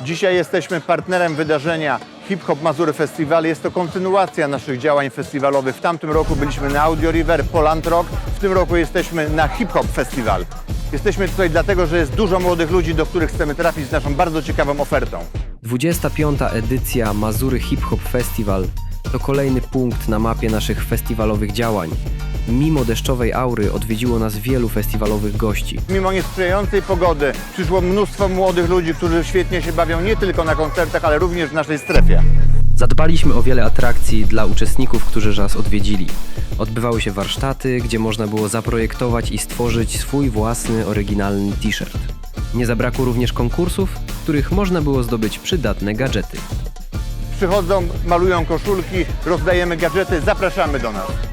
Dzisiaj jesteśmy partnerem wydarzenia Hip Hop Mazury Festival. Jest to kontynuacja naszych działań festiwalowych. W tamtym roku byliśmy na Audio River, Poland Rock. W tym roku jesteśmy na Hip Hop Festival. Jesteśmy tutaj dlatego, że jest dużo młodych ludzi, do których chcemy trafić z naszą bardzo ciekawą ofertą. 25. edycja Mazury Hip Hop Festival to kolejny punkt na mapie naszych festiwalowych działań. Mimo deszczowej aury odwiedziło nas wielu festiwalowych gości. Mimo niesprzyjającej pogody przyszło mnóstwo młodych ludzi, którzy świetnie się bawią nie tylko na koncertach, ale również w naszej strefie. Zadbaliśmy o wiele atrakcji dla uczestników, którzy nas odwiedzili. Odbywały się warsztaty, gdzie można było zaprojektować i stworzyć swój własny, oryginalny t-shirt. Nie zabrakło również konkursów, w których można było zdobyć przydatne gadżety. Przychodzą, malują koszulki, rozdajemy gadżety, zapraszamy do nas.